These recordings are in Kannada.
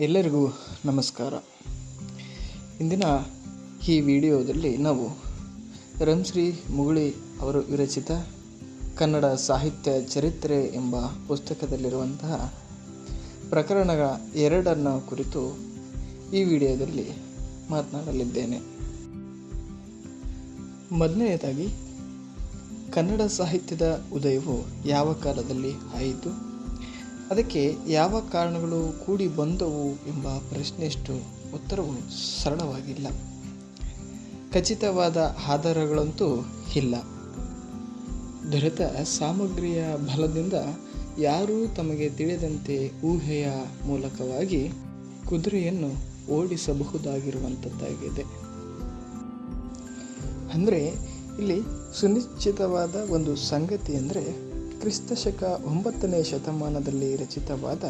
ಎಲ್ಲರಿಗೂ ನಮಸ್ಕಾರ. ಇಂದಿನ ಈ ವಿಡಿಯೋದಲ್ಲಿ ನಾವು ರಂಶ್ರೀ ಮುಗುಳಿ ಅವರು ವಿರಚಿತ ಕನ್ನಡ ಸಾಹಿತ್ಯ ಚರಿತ್ರೆ ಎಂಬ ಪುಸ್ತಕದಲ್ಲಿರುವಂತಹ ಪ್ರಕರಣಗಳ ಎರಡನ್ನು ಕುರಿತು ಈ ವಿಡಿಯೋದಲ್ಲಿ ಮಾತನಾಡಲಿದ್ದೇನೆ. ಮೊದಲನೆಯದಾಗಿ ಕನ್ನಡ ಸಾಹಿತ್ಯದ ಉದಯವು ಯಾವ ಕಾಲದಲ್ಲಿ ಆಯಿತು? ಅದಕ್ಕೆ ಯಾವ ಕಾರಣಗಳು ಕೂಡಿ ಬಂದವು ಎಂಬ ಪ್ರಶ್ನೆಯಷ್ಟು ಉತ್ತರವು ಸರಳವಾಗಿಲ್ಲ. ಖಚಿತವಾದ ಆಧಾರಗಳಂತೂ ಇಲ್ಲ. ದೊರೆತ ಸಾಮಗ್ರಿಯ ಬಲದಿಂದ ಯಾರೂ ತಮಗೆ ತಿಳಿದಂತೆ ಊಹೆಯ ಮೂಲಕವಾಗಿ ಕುದುರೆಯನ್ನು ಓಡಿಸಬಹುದಾಗಿರುವಂಥದ್ದಾಗಿದೆ. ಅಂದರೆ ಇಲ್ಲಿ ಸುನಿಶ್ಚಿತವಾದ ಒಂದು ಸಂಗತಿ ಅಂದರೆ ಕ್ರಿಸ್ತಶಕ ಒಂಬತ್ತನೇ ಶತಮಾನದಲ್ಲಿ ರಚಿತವಾದ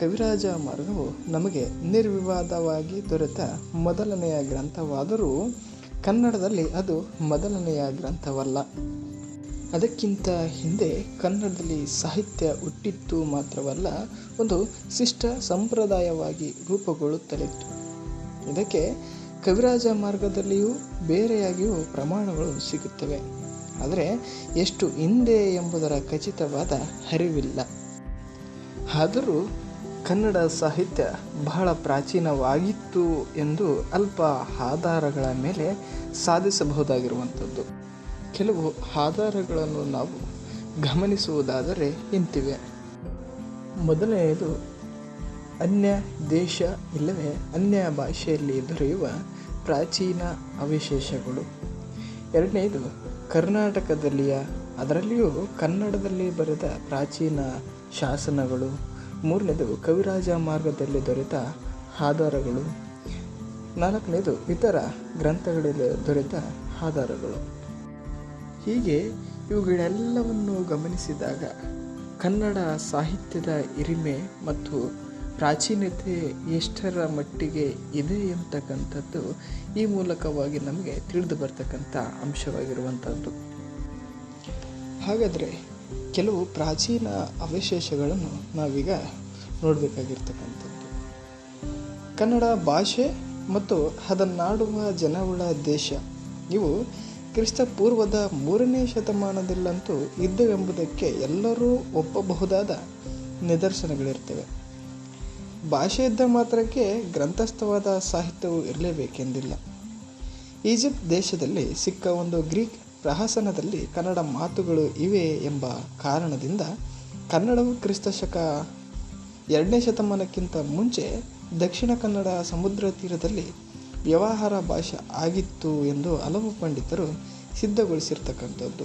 ಕವಿರಾಜ ಮಾರ್ಗವು ನಮಗೆ ನಿರ್ವಿವಾದವಾಗಿ ದೊರೆತ ಮೊದಲನೆಯ ಗ್ರಂಥವಾದರೂ ಕನ್ನಡದಲ್ಲಿ ಅದು ಮೊದಲನೆಯ ಗ್ರಂಥವಲ್ಲ. ಅದಕ್ಕಿಂತ ಹಿಂದೆ ಕನ್ನಡದಲ್ಲಿ ಸಾಹಿತ್ಯ ಹುಟ್ಟಿತ್ತು ಮಾತ್ರವಲ್ಲ, ಒಂದು ಶಿಷ್ಟ ಸಂಪ್ರದಾಯವಾಗಿ ರೂಪುಗೊಳ್ಳುತ್ತಲಿತ್ತು. ಇದಕ್ಕೆ ಕವಿರಾಜ ಮಾರ್ಗದಲ್ಲಿಯೂ ಬೇರೆಯಾಗಿಯೂ ಪ್ರಮಾಣಗಳು ಸಿಗುತ್ತವೆ. ಆದರೆ ಎಷ್ಟು ಹಿಂದೆ ಎಂಬುದರ ಖಚಿತವಾದ ಅರಿವಿಲ್ಲ ಆದರೂ ಕನ್ನಡ ಸಾಹಿತ್ಯ ಬಹಳ ಪ್ರಾಚೀನವಾಗಿತ್ತು ಎಂದು ಅಲ್ಪ ಆಧಾರಗಳ ಮೇಲೆ ಸಾಧಿಸಬಹುದಾಗಿರುವಂಥದ್ದು. ಕೆಲವು ಆಧಾರಗಳನ್ನು ನಾವು ಗಮನಿಸುವುದಾದರೆ ಇಂತಿವೆ. ಮೊದಲನೆಯದು, ಅನ್ಯ ದೇಶ ಇಲ್ಲವೇ ಅನ್ಯ ಭಾಷೆಯಲ್ಲಿ ದೊರೆಯುವ ಪ್ರಾಚೀನ ಅವಶೇಷಗಳು. ಎರಡನೆಯದು ಕರ್ನಾಟಕದಲ್ಲಿಯ, ಅದರಲ್ಲಿಯೂ ಕನ್ನಡದಲ್ಲಿ ಬರೆದ ಪ್ರಾಚೀನ ಶಾಸನಗಳು, ಮೂರನೇದು ಕವಿರಾಜ ಮಾರ್ಗದಲ್ಲಿ ದೊರೆತ ಆಧಾರಗಳು, ನಾಲ್ಕನೇದು ಇತರ ಗ್ರಂಥಗಳಲ್ಲಿ ದೊರೆತ ಆಧಾರಗಳು. ಹೀಗೆ ಇವುಗಳೆಲ್ಲವನ್ನು ಗಮನಿಸಿದಾಗ ಕನ್ನಡ ಸಾಹಿತ್ಯದ ಹಿರಿಮೆ ಮತ್ತು ಪ್ರಾಚೀನತೆ ಎಷ್ಟರ ಮಟ್ಟಿಗೆ ಇದೆ ಎಂತಕ್ಕಂಥದ್ದು ಈ ಮೂಲಕವಾಗಿ ನಮಗೆ ತಿಳಿದು ಬರ್ತಕ್ಕಂಥ ಅಂಶವಾಗಿರುವಂಥದ್ದು. ಹಾಗಾದರೆ ಕೆಲವು ಪ್ರಾಚೀನ ಅವಶೇಷಗಳನ್ನು ನಾವೀಗ ನೋಡಬೇಕಾಗಿರ್ತಕ್ಕಂಥದ್ದು. ಕನ್ನಡ ಭಾಷೆ ಮತ್ತು ಅದನ್ನಾಡುವ ಜನವುಳ ದೇಶ, ಇವು ಕ್ರಿಸ್ತ ಪೂರ್ವದ ಮೂರನೇ ಶತಮಾನದಲ್ಲಂತೂ ಇದ್ದವೆಂಬುದಕ್ಕೆ ಎಲ್ಲರೂ ಒಪ್ಪಬಹುದಾದ ನಿದರ್ಶನಗಳಿರ್ತವೆ. ಭಾಷೆ ಇದ್ದ ಮಾತ್ರಕ್ಕೆ ಗ್ರಂಥಸ್ಥವಾದ ಸಾಹಿತ್ಯವು ಇರಲೇಬೇಕೆಂದಿಲ್ಲ. ಈಜಿಪ್ಟ್ ದೇಶದಲ್ಲಿ ಸಿಕ್ಕ ಒಂದು ಗ್ರೀಕ್ ಪ್ರಹಸನದಲ್ಲಿ ಕನ್ನಡ ಮಾತುಗಳು ಇವೆ ಎಂಬ ಕಾರಣದಿಂದ ಕನ್ನಡವು ಕ್ರಿಸ್ತಶಕ ಎರಡನೇ ಶತಮಾನಕ್ಕಿಂತ ಮುಂಚೆ ದಕ್ಷಿಣ ಕನ್ನಡ ಸಮುದ್ರ ತೀರದಲ್ಲಿ ವ್ಯವಹಾರ ಭಾಷೆ ಆಗಿತ್ತು ಎಂದು ಹಲವು ಪಂಡಿತರು ಸಿದ್ಧಗೊಳಿಸಿರ್ತಕ್ಕಂಥದ್ದು.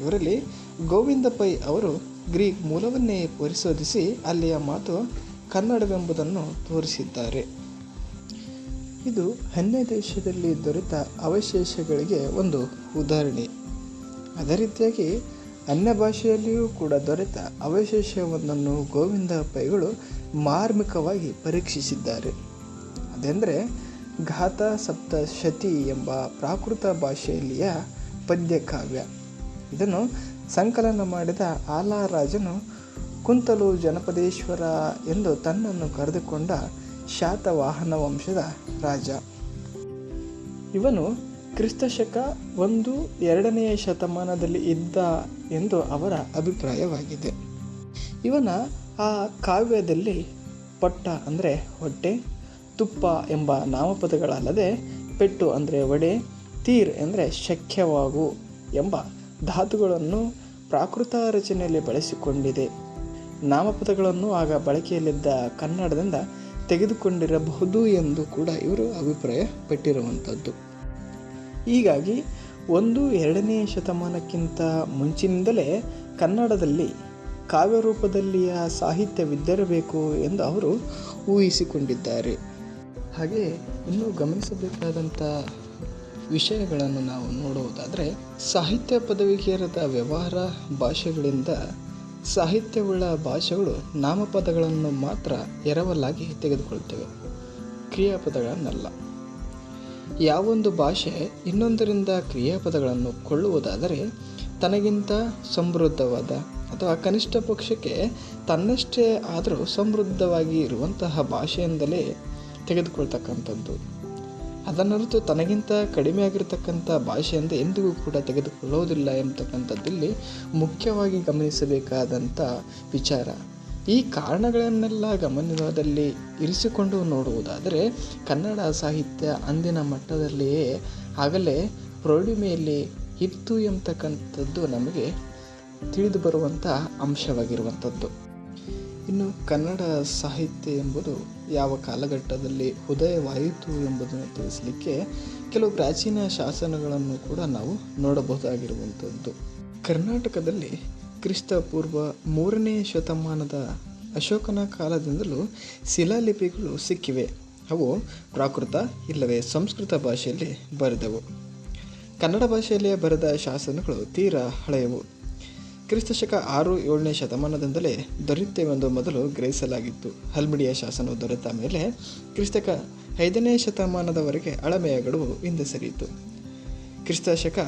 ಇವರಲ್ಲಿ ಗೋವಿಂದ ಪೈ ಅವರು ಗ್ರೀಕ್ ಮೂಲವನ್ನೇ ಪರಿಶೋಧಿಸಿ ಅಲ್ಲಿಯ ಮಾತು ಕನ್ನಡವೆಂಬುದನ್ನು ತೋರಿಸಿದ್ದಾರೆ. ಇದು ಅನ್ಯ ದೇಶದಲ್ಲಿ ದೊರೆತ ಅವಶೇಷಗಳಿಗೆ ಒಂದು ಉದಾಹರಣೆ. ಅದೇ ರೀತಿಯಾಗಿ ಅನ್ಯ ಭಾಷೆಯಲ್ಲಿಯೂ ಕೂಡ ದೊರೆತ ಅವಶೇಷವೊಂದನ್ನು ಗೋವಿಂದ ಪೈಗಳು ಮಾರ್ಮಿಕವಾಗಿ ಪರೀಕ್ಷಿಸಿದ್ದಾರೆ. ಅದೆಂದರೆ ಘಾತ, ಸಪ್ತ, ಶತಿ ಎಂಬ ಪ್ರಾಕೃತ ಭಾಷೆಯಲ್ಲಿಯ ಪದ್ಯಕಾವ್ಯ. ಇದನ್ನು ಸಂಕಲನ ಮಾಡಿದ ಆಲಾರಾಜನು ಕುಂತಲು ಜನಪದೇಶ್ವರ ಎಂದು ತನ್ನನ್ನು ಕರೆದುಕೊಂಡ ಶಾತವಾಹನ ವಂಶದ ರಾಜ. ಇವನು ಕ್ರಿಸ್ತಶಕ ಒಂದು ಎರಡನೆಯ ಶತಮಾನದಲ್ಲಿ ಇದ್ದ ಎಂದು ಅವರ ಅಭಿಪ್ರಾಯವಾಗಿದೆ. ಇವನ ಆ ಕಾವ್ಯದಲ್ಲಿ ಪಟ್ಟ ಅಂದರೆ ಹೊಟ್ಟೆ, ತುಪ್ಪ ಎಂಬ ನಾಮಪದಗಳಲ್ಲದೆ ಪೆಟ್ಟು ಅಂದರೆ ಒಡೆ ತೀರ್ ಅಂದರೆ ಶಕ್ಯವಾಗು ಎಂಬ ಧಾತುಗಳನ್ನು ಪ್ರಾಕೃತ ರಚನೆಯಲ್ಲಿ ಬಳಸಿಕೊಂಡಿದೆ. ನಾಮಪದಗಳನ್ನು ಆಗ ಬಳಕೆಯಲ್ಲಿದ್ದ ಕನ್ನಡದಿಂದ ತೆಗೆದುಕೊಂಡಿರಬಹುದು ಎಂದು ಕೂಡ ಇವರು ಅಭಿಪ್ರಾಯ ಪಟ್ಟಿರುವಂಥದ್ದು ಹೀಗಾಗಿ ಒಂದು ಎರಡನೇ ಶತಮಾನಕ್ಕಿಂತ ಮುಂಚಿನಿಂದಲೇ ಕನ್ನಡದಲ್ಲಿ ಕಾವ್ಯ ರೂಪದಲ್ಲಿಯ ಸಾಹಿತ್ಯವಿದ್ದಿರಬೇಕು ಎಂದು ಅವರು ಊಹಿಸಿಕೊಂಡಿದ್ದಾರೆ. ಹಾಗೆ ಇನ್ನೂ ಗಮನಿಸಬೇಕಾದಂಥ ವಿಷಯಗಳನ್ನು ನಾವು ನೋಡುವುದಾದರೆ, ಸಾಹಿತ್ಯ ಪದವಿಕೇರದ ವ್ಯವಹಾರ ಭಾಷೆಗಳಿಂದ ಸಾಹಿತ್ಯವುಳ್ಳ ಭಾಷೆಗಳು ನಾಮಪದಗಳನ್ನು ಮಾತ್ರ ಎರವಲಾಗಿ ತೆಗೆದುಕೊಳ್ತವೆ. ಕ್ರಿಯಾಪದಗಳನ್ನಲ್ಲ. ಯಾವೊಂದು ಭಾಷೆ ಇನ್ನೊಂದರಿಂದ ಕ್ರಿಯಾಪದಗಳನ್ನು ಕೊಳ್ಳುವುದಾದರೆ ತನಗಿಂತ ಸಮೃದ್ಧವಾದ ಅಥವಾ ಕನಿಷ್ಠ ಪಕ್ಷಕ್ಕೆ ತನ್ನಷ್ಟೇ ಆದರೂ ಸಮೃದ್ಧವಾಗಿ ಇರುವಂತಹ ಭಾಷೆಯಿಂದಲೇ ತೆಗೆದುಕೊಳ್ತಕ್ಕಂಥದ್ದು. ಅದನ್ನರಿತು ತನಗಿಂತ ಕಡಿಮೆ ಆಗಿರತಕ್ಕಂಥ ಭಾಷೆಯಿಂದ ಎಂದಿಗೂ ಕೂಡ ತೆಗೆದುಕೊಳ್ಳೋದಿಲ್ಲ ಎಂಬತಕ್ಕಂಥದ್ದಿಲ್ಲಿ ಮುಖ್ಯವಾಗಿ ಗಮನಿಸಬೇಕಾದಂಥ ವಿಚಾರ. ಈ ಕಾರಣಗಳನ್ನೆಲ್ಲ ಗಮನದಲ್ಲಿ ಇರಿಸಿಕೊಂಡು ನೋಡುವುದಾದರೆ, ಕನ್ನಡ ಸಾಹಿತ್ಯ ಅಂದಿನ ಮಟ್ಟದಲ್ಲಿಯೇ ಆಗಲೇ ಪ್ರೌಢಿಮೆಯಲ್ಲಿ ಇತ್ತು ಎಂಬತಕ್ಕಂಥದ್ದು ನಮಗೆ ತಿಳಿದು ಬರುವಂಥ ಅಂಶವಾಗಿರುವಂಥದ್ದು. ಇನ್ನು ಕನ್ನಡ ಸಾಹಿತ್ಯ ಎಂಬುದು ಯಾವ ಕಾಲಘಟ್ಟದಲ್ಲಿ ಉದಯವಾಯಿತು ಎಂಬುದನ್ನು ತಿಳಿಸಲಿಕ್ಕೆ ಕೆಲವು ಪ್ರಾಚೀನ ಶಾಸನಗಳನ್ನು ಕೂಡ ನಾವು ನೋಡಬಹುದಾಗಿರುವಂಥದ್ದು. ಕರ್ನಾಟಕದಲ್ಲಿ ಕ್ರಿಸ್ತಪೂರ್ವ ಮೂರನೇ ಶತಮಾನದ ಅಶೋಕನ ಕಾಲದಿಂದಲೂ ಶಿಲಾಲಿಪಿಗಳು ಸಿಕ್ಕಿವೆ. ಅವು ಪ್ರಾಕೃತ ಇಲ್ಲವೇ ಸಂಸ್ಕೃತ ಭಾಷೆಯಲ್ಲಿ ಬರೆದವು. ಕನ್ನಡ ಭಾಷೆಯಲ್ಲೇ ಬರೆದ ಶಾಸನಗಳು ತೀರಾ ಹಳೆಯವು. ಕ್ರಿಸ್ತಶಕ ಆರು ಏಳನೇ ಶತಮಾನದಿಂದಲೇ ದೊರೆಯುತ್ತೇವೆಂದು ಮೊದಲು ಗ್ರಹಿಸಲಾಗಿತ್ತು. ಹಲ್ಮಿಡಿಯ ಶಾಸನವು ದೊರೆತ ಮೇಲೆ ಕ್ರಿಸ್ತಕ ಐದನೇ ಶತಮಾನದವರೆಗೆ ಅಳಮೆಯ ಗಡುವು ಹಿಂದೆ ಸರಿಯಿತು. ಕ್ರಿಸ್ತಶಕ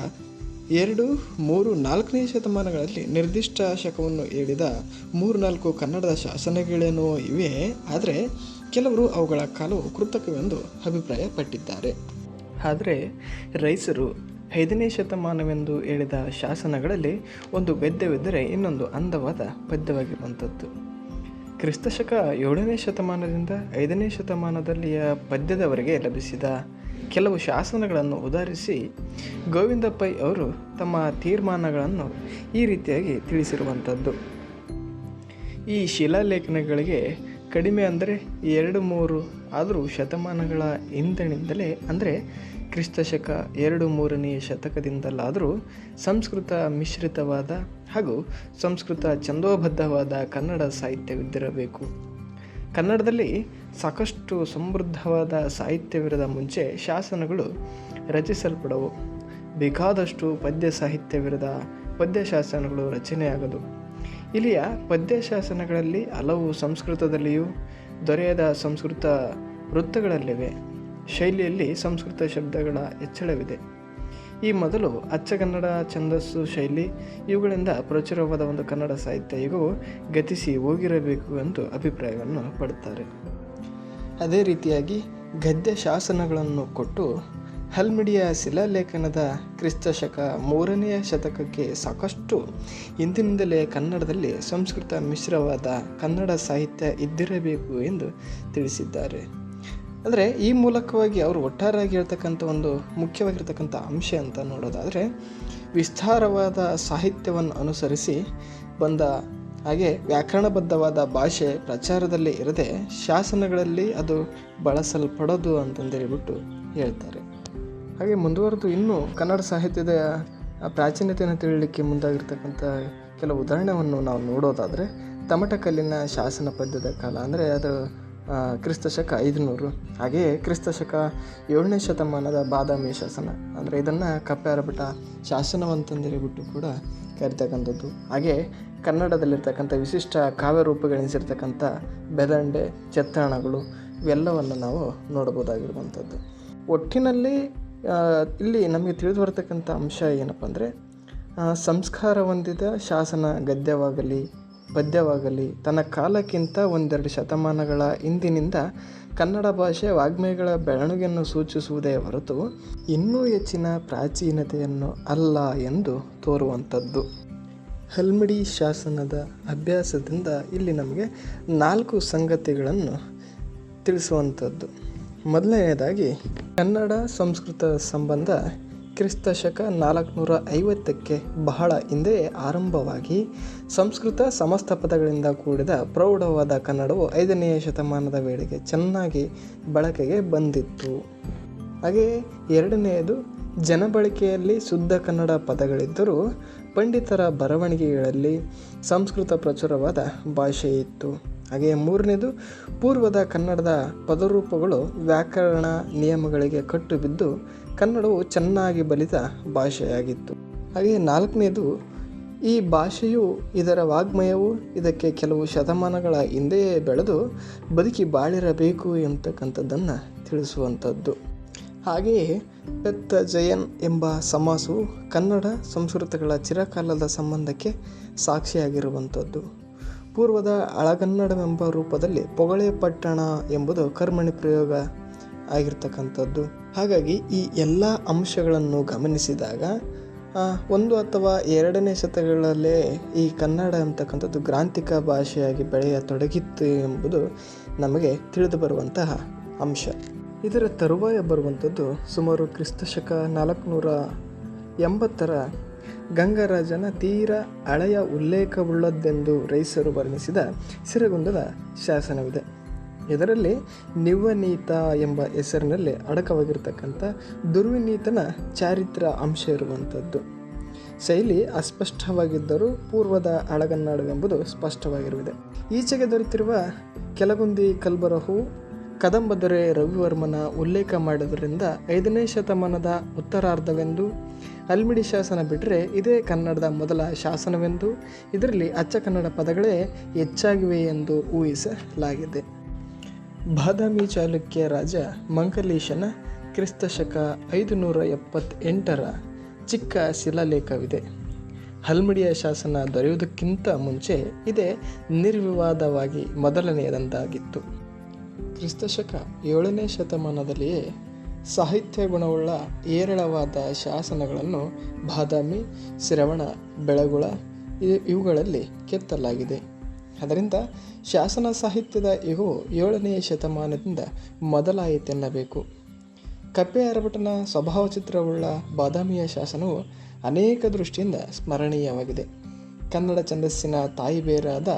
ಎರಡು, ಮೂರು, ನಾಲ್ಕನೇ ಶತಮಾನಗಳಲ್ಲಿ ನಿರ್ದಿಷ್ಟ ಶಕವನ್ನು ಹೇಳಿದ ಮೂರು ನಾಲ್ಕು ಕನ್ನಡದ ಶಾಸನಗಳೇನೋ ಇವೆ, ಆದರೆ ಕೆಲವರು ಅವುಗಳ ಕಾಲವು ಕೃತಕವೆಂದು ಅಭಿಪ್ರಾಯಪಟ್ಟಿದ್ದಾರೆ. ಆದರೆ ರೈಸರು ಐದನೇ ಶತಮಾನವೆಂದು ಹೇಳಿದ ಶಾಸನಗಳಲ್ಲಿ ಒಂದು ಗದ್ಯವಿದ್ದರೆ ಇನ್ನೊಂದು ಅಂದವಾದ ಪದ್ಯವಾಗಿರುವಂಥದ್ದು ಕ್ರಿಸ್ತಶಕ ಏಳನೇ ಶತಮಾನದಿಂದ ಐದನೇ ಶತಮಾನದಲ್ಲಿಯ ಪದ್ಯದವರೆಗೆ ಲಭಿಸಿದ ಕೆಲವು ಶಾಸನಗಳನ್ನು ಉದಾಹರಿಸಿ ಗೋವಿಂದ ಪೈ ಅವರು ತಮ್ಮ ತೀರ್ಮಾನಗಳನ್ನು ಈ ರೀತಿಯಾಗಿ ತಿಳಿಸಿರುವಂಥದ್ದು. ಈ ಶಿಲಾಲೇಖನಗಳಿಗೆ ಕಡಿಮೆ ಅಂದರೆ ಎರಡು ಮೂರು ಆದರೂ ಶತಮಾನಗಳ ಹಿಂದಿನಿಂದಲೇ ಅಂದರೆ ಕ್ರಿಸ್ತಶಕ ಎರಡು ಮೂರನೆಯ ಶತಕದಿಂದಲಾದರೂ ಸಂಸ್ಕೃತ ಮಿಶ್ರಿತವಾದ ಹಾಗೂ ಸಂಸ್ಕೃತ ಛಂದೋಬದ್ಧವಾದ ಕನ್ನಡ ಸಾಹಿತ್ಯವಿದ್ದಿರಬೇಕು. ಕನ್ನಡದಲ್ಲಿ ಸಾಕಷ್ಟು ಸಮೃದ್ಧವಾದ ಸಾಹಿತ್ಯವಿರದ ಮುಂಚೆ ಶಾಸನಗಳು ರಚಿಸಲ್ಪಡವು. ಬೇಕಾದಷ್ಟು ಪದ್ಯ ಸಾಹಿತ್ಯವಿರದ ಪದ್ಯ ಶಾಸನಗಳು ರಚನೆಯಾಗದು. ಇಲ್ಲಿಯ ಪದ್ಯ ಶಾಸನಗಳಲ್ಲಿ ಹಲವು ಸಂಸ್ಕೃತದಲ್ಲಿಯೂ ದೊರೆಯದ ಸಂಸ್ಕೃತ ವೃತ್ತಗಳಲ್ಲಿವೆ. ಶೈಲಿಯಲ್ಲಿ ಸಂಸ್ಕೃತ ಶಬ್ದಗಳ ಹೆಚ್ಚಳವಿದೆ. ಈ ಮೊದಲು ಅಚ್ಚಗನ್ನಡ ಛಂದಸ್ಸು ಶೈಲಿ, ಇವುಗಳಿಂದ ಪ್ರಚುರವಾದ ಒಂದು ಕನ್ನಡ ಸಾಹಿತ್ಯ ಇಗೂ ಗತಿಸಿ ಹೋಗಿರಬೇಕು ಎಂದು ಅಭಿಪ್ರಾಯವನ್ನು ಪಡುತ್ತಾರೆ. ಅದೇ ರೀತಿಯಾಗಿ ಗದ್ಯ ಶಾಸನಗಳನ್ನು ಕೊಟ್ಟು ಹಲ್ಮಿಡಿಯ ಶಿಲಾಲೇಖನದ ಕ್ರಿಸ್ತಶಕ ಮೂರನೆಯ ಶತಕಕ್ಕೆ ಸಾಕಷ್ಟು ಇಂದಿನಿಂದಲೇ ಕನ್ನಡದಲ್ಲಿ ಸಂಸ್ಕೃತ ಮಿಶ್ರವಾದ ಕನ್ನಡ ಸಾಹಿತ್ಯ ಇದ್ದಿರಬೇಕು ಎಂದು ತಿಳಿಸಿದ್ದಾರೆ. ಅಂದರೆ ಈ ಮೂಲಕವಾಗಿ ಅವರು ಒಟ್ಟಾರೆಯಾಗಿ ಹೇಳ್ತಕ್ಕಂಥ ಒಂದು ಮುಖ್ಯವಾಗಿರ್ತಕ್ಕಂಥ ಅಂಶ ಅಂತ ನೋಡೋದಾದರೆ ವಿಸ್ತಾರವಾದ ಸಾಹಿತ್ಯವನ್ನು ಅನುಸರಿಸಿ ಬಂದ ಹಾಗೆ ವ್ಯಾಕರಣಬದ್ಧವಾದ ಭಾಷೆ ಪ್ರಚಾರದಲ್ಲಿ ಇರದೆ ಶಾಸನಗಳಲ್ಲಿ ಅದು ಬಳಸಲ್ಪಡೋದು ಅಂತಂದೇಳಿಬಿಟ್ಟು ಹೇಳ್ತಾರೆ. ಹಾಗೆ ಮುಂದುವರೆದು ಇನ್ನೂ ಕನ್ನಡ ಸಾಹಿತ್ಯದ ಪ್ರಾಚೀನತೆಯನ್ನು ತಿಳಿಯಲಿಕ್ಕೆ ಮುಂದಾಗಿರ್ತಕ್ಕಂಥ ಕೆಲವು ಉದಾಹರಣೆಯನ್ನು ನಾವು ನೋಡೋದಾದರೆ ತಮಟಕಲ್ಲಿನ ಶಾಸನ ಪದ್ಯದ ಕಾಲ, ಅಂದರೆ ಅದು ಕ್ರಿಸ್ತಶಕ ಐದುನೂರು. ಹಾಗೆಯೇ ಕ್ರಿಸ್ತಶಕ ಏಳನೇ ಶತಮಾನದ ಬಾದಾಮಿ ಶಾಸನ. ಅಂದರೆ ಇದನ್ನು ಕಪ್ಪಾರಭಟ ಶಾಸನವಂತಂದೇಳಿಬಿಟ್ಟು ಕೂಡ ಕರಿತಕ್ಕಂಥದ್ದು. ಹಾಗೆ ಕನ್ನಡದಲ್ಲಿರ್ತಕ್ಕಂಥ ವಿಶಿಷ್ಟ ಕಾವ್ಯ ರೂಪಗಳೆನಿಸಿರ್ತಕ್ಕಂಥ ಬೆದಂಡೆ ಚೆತ್ತಾಣಗಳು ಇವೆಲ್ಲವನ್ನು ನಾವು ನೋಡ್ಬೋದಾಗಿರುವಂಥದ್ದು ಒಟ್ಟಿನಲ್ಲಿ ಇಲ್ಲಿ ನಮಗೆ ತಿಳಿದು ಬರ್ತಕ್ಕಂಥ ಅಂಶ ಏನಪ್ಪ ಅಂದರೆ ಸಂಸ್ಕಾರ ಹೊಂದಿದ ಶಾಸನ ಗದ್ಯವಾಗಲಿ ಪದ್ಯವಾಗಲಿ ತನ್ನ ಕಾಲಕ್ಕಿಂತ ಒಂದೆರಡು ಶತಮಾನಗಳ ಹಿಂದಿನಿಂದ ಕನ್ನಡ ಭಾಷೆ ವಾಗ್ಮಯಗಳ ಬೆಳವಣಿಗೆಯನ್ನು ಸೂಚಿಸುವುದೇ ಹೊರತು ಇನ್ನೂ ಹೆಚ್ಚಿನ ಪ್ರಾಚೀನತೆಯನ್ನು ಅಲ್ಲ ಎಂದು ತೋರುವಂಥದ್ದು. ಹಲ್ಮಿಡಿ ಶಾಸನದ ಅಭ್ಯಾಸದಿಂದ ಇಲ್ಲಿ ನಮಗೆ ನಾಲ್ಕು ಸಂಗತಿಗಳನ್ನು ತಿಳಿಸುವಂಥದ್ದು. ಮೊದಲನೆಯದಾಗಿ ಕನ್ನಡ ಸಂಸ್ಕೃತ ಸಂಬಂಧ ಕ್ರಿಸ್ತ ಶಕ ನಾಲ್ಕುನೂರ ಐವತ್ತಕ್ಕೆ ಬಹಳ ಹಿಂದೆ ಆರಂಭವಾಗಿ ಸಂಸ್ಕೃತ ಸಮಸ್ತ ಪದಗಳಿಂದ ಕೂಡಿದ ಪ್ರೌಢವಾದ ಕನ್ನಡವು ಐದನೆಯ ಶತಮಾನದ ವೇಳೆಗೆ ಚೆನ್ನಾಗಿ ಬಳಕೆಗೆ ಬಂದಿತ್ತು. ಹಾಗೆಯೇ ಎರಡನೆಯದು, ಜನಬಳಕೆಯಲ್ಲಿ ಶುದ್ಧ ಕನ್ನಡ ಪದಗಳಿದ್ದರೂ ಪಂಡಿತರ ಬರವಣಿಗೆಗಳಲ್ಲಿ ಸಂಸ್ಕೃತ ಪ್ರಚುರವಾದ ಭಾಷೆ ಇತ್ತು ಹಾಗೆಯೇ ಮೂರನೇದು ಪೂರ್ವದ ಕನ್ನಡದ ಪದರೂಪಗಳು ವ್ಯಾಕರಣ ನಿಯಮಗಳಿಗೆ ಕಟ್ಟು ಬಿದ್ದು ಕನ್ನಡವು ಚೆನ್ನಾಗಿ ಬಲಿತ ಭಾಷೆಯಾಗಿತ್ತು. ಹಾಗೆಯೇ ನಾಲ್ಕನೇದು, ಈ ಭಾಷೆಯು ಇದರ ವಾಗ್ಮಯವು ಇದಕ್ಕೆ ಕೆಲವು ಶತಮಾನಗಳ ಹಿಂದೆಯೇ ಬೆಳೆದು ಬದುಕಿ ಬಾಳಿರಬೇಕು ಎಂಬತಕ್ಕಂಥದ್ದನ್ನು ತಿಳಿಸುವಂಥದ್ದು. ಹಾಗೆಯೇ ಪೆತ್ತ ಜಯನ್ ಎಂಬ ಸಮಾಸವು ಕನ್ನಡ ಸಂಸ್ಕೃತಗಳ ಚಿರಕಾಲದ ಸಂಬಂಧಕ್ಕೆ ಸಾಕ್ಷಿಯಾಗಿರುವಂಥದ್ದು. ಪೂರ್ವದ ಅಳಗನ್ನಡವೆಂಬ ರೂಪದಲ್ಲಿ ಪೊಗಳೆ ಪಟ್ಟಣ ಎಂಬುದು ಕರ್ಮಣಿ ಪ್ರಯೋಗ ಆಗಿರ್ತಕ್ಕಂಥದ್ದು. ಹಾಗಾಗಿ ಈ ಎಲ್ಲ ಅಂಶಗಳನ್ನು ಗಮನಿಸಿದಾಗ ಒಂದು ಅಥವಾ ಎರಡನೇ ಶತಕಗಳಲ್ಲೇ ಈ ಕನ್ನಡ ಅಂತಕ್ಕಂಥದ್ದು ಗ್ರಾಂಥಿಕ ಭಾಷೆಯಾಗಿ ಬೆಳೆಯತೊಡಗಿತ್ತು ಎಂಬುದು ನಮಗೆ ತಿಳಿದು ಬರುವಂತಹ ಅಂಶ. ಇದರ ತರುವಾಯ ಬರುವಂಥದ್ದು ಸುಮಾರು ಕ್ರಿಸ್ತಶಕ ನಾಲ್ಕುನೂರ ಎಂಬತ್ತರ ಗಂಗರಾಜನ ತೀರ ಹಳೆಯ ಉಲ್ಲೇಖವುಳ್ಳದ್ದೆಂದು ರೈಸರು ವರ್ಣಿಸಿದ ಸಿರಗುಂದದ ಶಾಸನವಿದೆ. ಇದರಲ್ಲಿ ನಿವನೀತ ಎಂಬ ಹೆಸರಿನಲ್ಲಿ ಅಡಕವಾಗಿರ್ತಕ್ಕಂಥ ದುರ್ವಿನೀತನ ಚಾರಿತ್ರ ಅಂಶ ಇರುವಂಥದ್ದು. ಶೈಲಿ ಅಸ್ಪಷ್ಟವಾಗಿದ್ದರೂ ಪೂರ್ವದ ಹಳಗನ್ನಡವೆಂಬುದು ಸ್ಪಷ್ಟವಾಗಿರುತ್ತದೆ ಈಚೆಗೆ ದೊರೆತಿರುವ ಕೆಲಗುಂದಿ ಕಲ್ಬರಹು ಕದಂಬ ದೊರೆ ರವಿವರ್ಮನ ಉಲ್ಲೇಖ ಮಾಡಿದ್ರಿಂದ ಐದನೇ ಶತಮಾನದ ಉತ್ತರಾರ್ಧವೆಂದು ಅಲ್ಮಿಡಿ ಶಾಸನ ಬಿಟ್ಟರೆ ಇದೇ ಕನ್ನಡದ ಮೊದಲ ಶಾಸನವೆಂದು, ಇದರಲ್ಲಿ ಅಚ್ಚ ಕನ್ನಡ ಪದಗಳೇ ಹೆಚ್ಚಾಗಿವೆ ಎಂದು ಊಹಿಸಲಾಗಿದೆ. ಬಾದಾಮಿ ಚಾಲುಕ್ಯ ರಾಜ ಮಂಕಲೀಶನ ಕ್ರಿಸ್ತಶಕ ಐದುನೂರ ಎಪ್ಪತ್ತೆಂಟರ ಚಿಕ್ಕ ಶಿಲಾಲೇಖವಿದೆ. ಹಲ್ಮಿಡಿಯ ಶಾಸನ ದೊರೆಯುವುದಕ್ಕಿಂತ ಮುಂಚೆ ಇದೇ ನಿರ್ವಿವಾದವಾಗಿ ಮೊದಲನೆಯದಂತಾಗಿತ್ತು ಕ್ರಿಸ್ತಶಕ ಏಳನೇ ಶತಮಾನದಲ್ಲಿಯೇ ಸಾಹಿತ್ಯ ಗುಣವುಳ್ಳ ಏರಳವಾದ ಶಾಸನಗಳನ್ನು ಬಾದಾಮಿ, ಶ್ರವಣ, ಬೆಳಗುಳ ಇವುಗಳಲ್ಲಿ ಕೆತ್ತಲಾಗಿದೆ. ಅದರಿಂದ ಶಾಸನ ಸಾಹಿತ್ಯದ ಇಹು ಏಳನೆಯ ಶತಮಾನದಿಂದ ಮೊದಲಾಯಿತೆನ್ನಬೇಕು ಕಪ್ಪೆ ಅರಭಟನ ಸ್ವಭಾವ ಚಿತ್ರವುಳ್ಳ ಬಾದಾಮಿಯ ಶಾಸನವು ಅನೇಕ ದೃಷ್ಟಿಯಿಂದ ಸ್ಮರಣೀಯವಾಗಿದೆ. ಕನ್ನಡ ಛಂದಸ್ಸಿನ ತಾಯಿಬೇರಾದ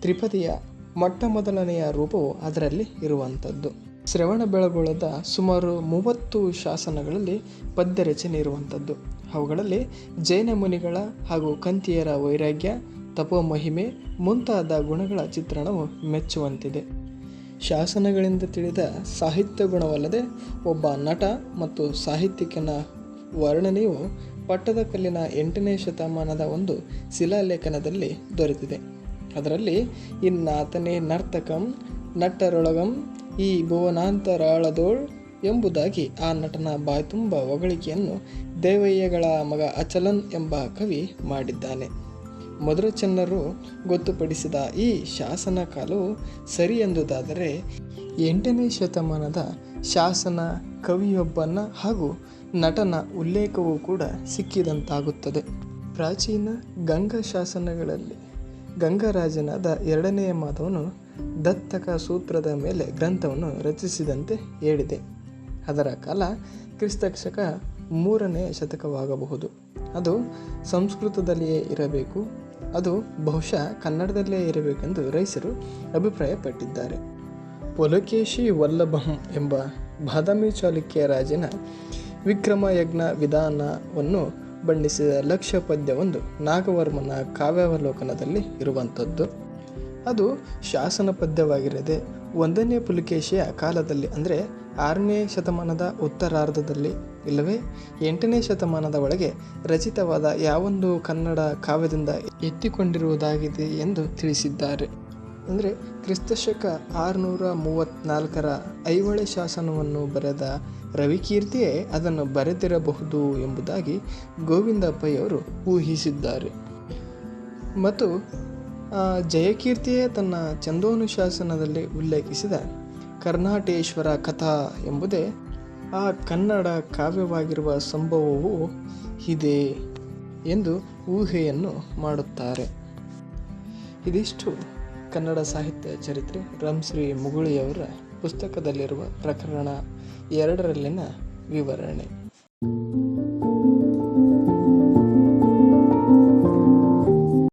ತ್ರಿಪದಿಯ ಮೊಟ್ಟ ಮೊದಲನೆಯ ರೂಪವು ಅದರಲ್ಲಿ ಇರುವಂಥದ್ದು. ಶ್ರವಣ ಬೆಳಗೊಳದ ಸುಮಾರು ಮೂವತ್ತು ಶಾಸನಗಳಲ್ಲಿ ಪದ್ಯ ರಚನೆ ಇರುವಂಥದ್ದು. ಅವುಗಳಲ್ಲಿ ಜೈನ ಮುನಿಗಳ ಹಾಗೂ ಕಂತಿಯರ ವೈರಾಗ್ಯ ತಪೋಮಹಿಮೆ ಮುಂತಾದ ಗುಣಗಳ ಚಿತ್ರಣವು ಮೆಚ್ಚುವಂತಿದೆ. ಶಾಸನಗಳಿಂದ ತಿಳಿದ ಸಾಹಿತ್ಯ ಗುಣವಲ್ಲದೆ ಒಬ್ಬ ನಟ ಮತ್ತು ಸಾಹಿತ್ಯಿಕನ ವರ್ಣನೆಯು ಪಟ್ಟದಕಲ್ಲಿನ ಎಂಟನೇ ಶತಮಾನದ ಒಂದು ಶಿಲಾಲೇಖನದಲ್ಲಿ ದೊರೆತಿದೆ. ಅದರಲ್ಲಿ ಇನ್ನಾತನೇ ನರ್ತಕಂ ನಟ್ಟರೊಳಗಂ ಈ ಭುವನಾಂತರಾಳದೋಳ್ ಎಂಬುದಾಗಿ ಆ ನಟನ ಬಾಯ್ತುಂಬ ಹೊಗಳಿಕೆಯನ್ನು ದೇವಯ್ಯಗಳ ಮಗ ಅಚಲನ್ ಎಂಬ ಕವಿ ಮಾಡಿದ್ದಾನೆ. ಮಧುರಚನ್ನರು ಗೊತ್ತುಪಡಿಸಿದ ಈ ಶಾಸನ ಕಾಲವು ಸರಿ ಎಂದುದಾದರೆ ಎಂಟನೇ ಶತಮಾನದ ಶಾಸನ, ಕವಿಯೊಬ್ಬನ ಹಾಗೂ ನಟನ ಉಲ್ಲೇಖವೂ ಕೂಡ ಸಿಕ್ಕಿದಂತಾಗುತ್ತದೆ. ಪ್ರಾಚೀನ ಗಂಗಾ ಶಾಸನಗಳಲ್ಲಿ ಗಂಗರಾಜನಾದ ಎರಡನೆಯ ಮಾಧವನು ದತ್ತಕ ಸೂತ್ರದ ಮೇಲೆ ಗ್ರಂಥವನ್ನು ರಚಿಸಿದಂತೆ ಹೇಳಿದೆ. ಅದರ ಕಾಲ ಕ್ರಿಸ್ತಕ್ಷಕ ಮೂರನೇ ಶತಕವಾಗಬಹುದು. ಅದು ಸಂಸ್ಕೃತದಲ್ಲಿಯೇ ಇರಬೇಕು. ಅದು ಬಹುಶಃ ಕನ್ನಡದಲ್ಲೇ ಇರಬೇಕೆಂದು ರೈಸರು ಅಭಿಪ್ರಾಯಪಟ್ಟಿದ್ದಾರೆ. ಪುಲಕೇಶಿ ವಲ್ಲಭಂ ಎಂಬ ಬಾದಾಮಿ ಚಾಲುಕ್ಯ ರಾಜನ ವಿಕ್ರಮ ಯಜ್ಞ ವಿಧಾನವನ್ನು ಬಣ್ಣಿಸಿದ ಲಕ್ಷ್ಯ ಪದ್ಯವೊಂದು ನಾಗವರ್ಮನ ಕಾವ್ಯಾವಲೋಕನದಲ್ಲಿ ಇರುವಂಥದ್ದು. ಅದು ಶಾಸನ ಪದ್ಯವಾಗಿರದೆ ಒಂದನೇ ಪುಲಕೇಶಿಯ ಕಾಲದಲ್ಲಿ, ಅಂದರೆ ಆರನೇ ಶತಮಾನದ ಉತ್ತರಾರ್ಧದಲ್ಲಿ ಇಲ್ಲವೇ? ಎಂಟನೇ ಶತಮಾನದ ಒಳಗೆ ರಚಿತವಾದ ಯಾವೊಂದು ಕನ್ನಡ ಕಾವ್ಯದಿಂದ ಎತ್ತಿಕೊಂಡಿರುವುದಾಗಿದೆ ಎಂದು ತಿಳಿಸಿದ್ದಾರೆ. ಅಂದರೆ ಕ್ರಿಸ್ತಶಕ ಆರುನೂರ ಮೂವತ್ತ್ನಾಲ್ಕರ ಐಹೊಳೆ ಶಾಸನವನ್ನು ಬರೆದ ರವಿಕೀರ್ತಿಯೇ ಅದನ್ನು ಬರೆದಿರಬಹುದು ಎಂಬುದಾಗಿ ಗೋವಿಂದ ಪೈಯವರು ಊಹಿಸಿದ್ದಾರೆ. ಮತ್ತು ಜಯಕೀರ್ತಿಯೇ ತನ್ನ ಚಂದೋನುಶಾಸನದಲ್ಲಿ ಉಲ್ಲೇಖಿಸಿದ ಕರ್ನಾಟೇಶ್ವರ ಕಥಾ ಎಂಬುದೇ ಆ ಕನ್ನಡ ಕಾವ್ಯವಾಗಿರುವ ಸಂಭವವು ಇದೆ ಎಂದು ಊಹೆಯನ್ನು ಮಾಡುತ್ತಾರೆ. ಇದಿಷ್ಟು ಕನ್ನಡ ಸಾಹಿತ್ಯ ಚರಿತ್ರೆ. ರಂಶ್ರೀ ಮುಗುಳಿಯವರ ಪುಸ್ತಕದಲ್ಲಿರುವ ಪ್ರಕರಣ ಎರಡರಲ್ಲಿನ ವಿವರಣೆ.